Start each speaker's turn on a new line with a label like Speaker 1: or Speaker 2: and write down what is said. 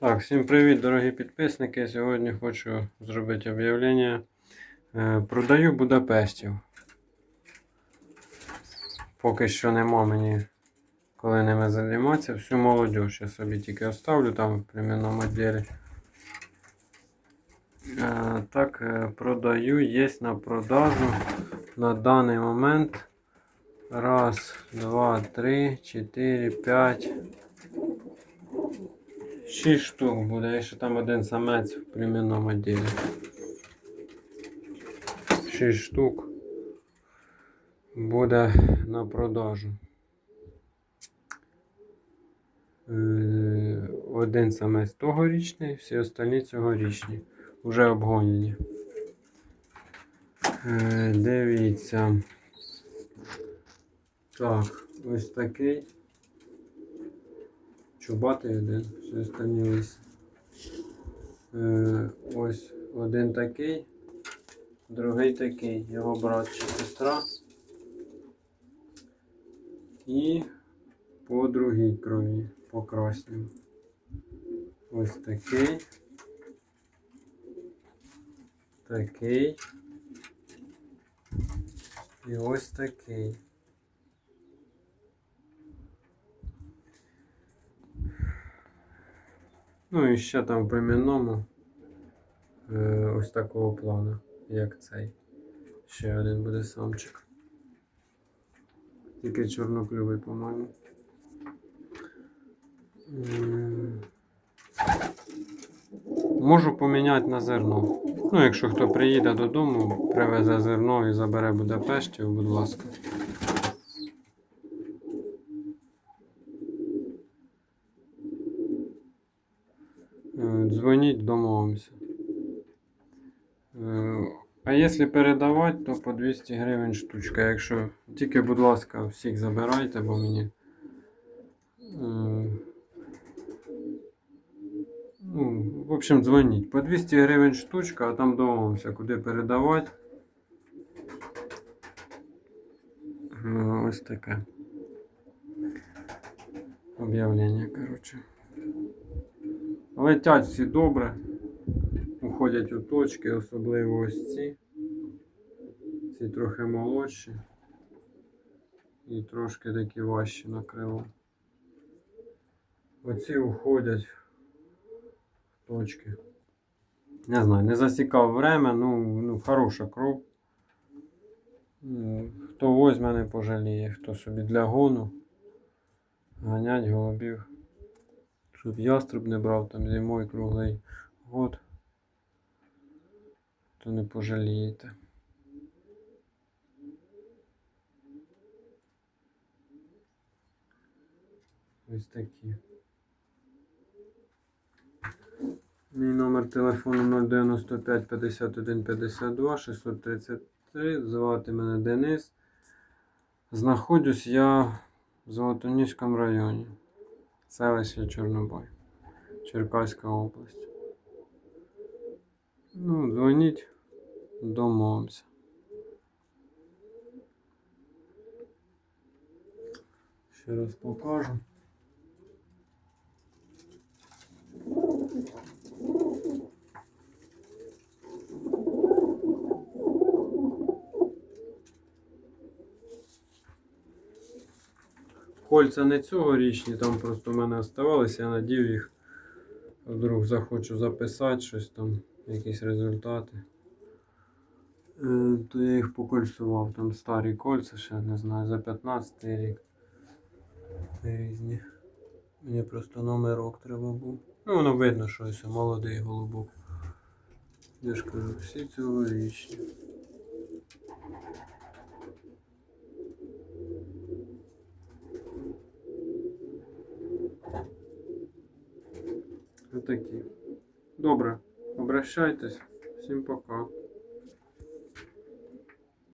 Speaker 1: Так, всім привіт, дорогі підписники. Сьогодні хочу зробити об'явлення. Е, Продаю Будапештів. Поки що нема мені коли ними займатися. Всю молодь я собі тільки оставлю там в племінному відділі. Е, Так, е, продаю, є на продажу на даний момент. Раз, два, три, чотири, п'ять. Шість штук буде, і ще там один самець в племінному відділі. Шість штук буде на продажу. Е, Один самець тогорічний, всі остальні цьогорічні. Уже обгонені. Е, Дивіться. Так, ось такий. Чубатий один, всі останні лисі. Е, ось один такий, другий такий, його брат чи сестра. І по другій крові, по красній. Ось такий. Такий. І ось такий. Ну і ще там в племінному е, ось такого плану, як цей. Ще один буде самчик. Тільки чорноклювий, по-моєму. Можу поміняти на зерно. Ну, якщо хто приїде додому, привезе зерно і забере Будапештів, будь ласка. Е, Дзвоніть, домовимося. Е, А якщо передавати, то по 200 гривень штучка. Якщо тільки, будь ласка, всіх забирайте, бо мені. е, Ну, в общем, дзвоніть. По 200 гривень штучка, а там домовимося, куди передавати. Е, Ось таке. Об'явлення, коротше. Летять всі добре. Уходять у точки, особливо ось ці. Ці трохи молодші. І трошки такі важчі на крило. Оці уходять в точки. Не знаю, не засікав время, ну, ну хороша кров. Хто возьме, не пожаліє, хто собі для гону. Ганять голубів. Щоб яструб не брав там зимою круглий год, то не пожалієте. Ось такі. Мій номер телефону 095 51 52 633. Звати мене Денис. Знаходжусь я в Золотоніському районі. Селище Чорнобай. Черкаська область. Ну, дзвоніть, домовимося. Ще раз покажу. Кольця не цьогорічні, там просто в мене оставалися, я надів їх. Вдруг захочу записати щось там, якісь результати. Е, То я їх покольцював. Там старі кольця ще, не знаю, за 15 рік. Різні. Мені просто номерок треба був. Ну, воно видно, що ось молодий голубок. Я ж кажу, всі цьогорічні. Отакі. Добре, обращайтесь. Всім пока.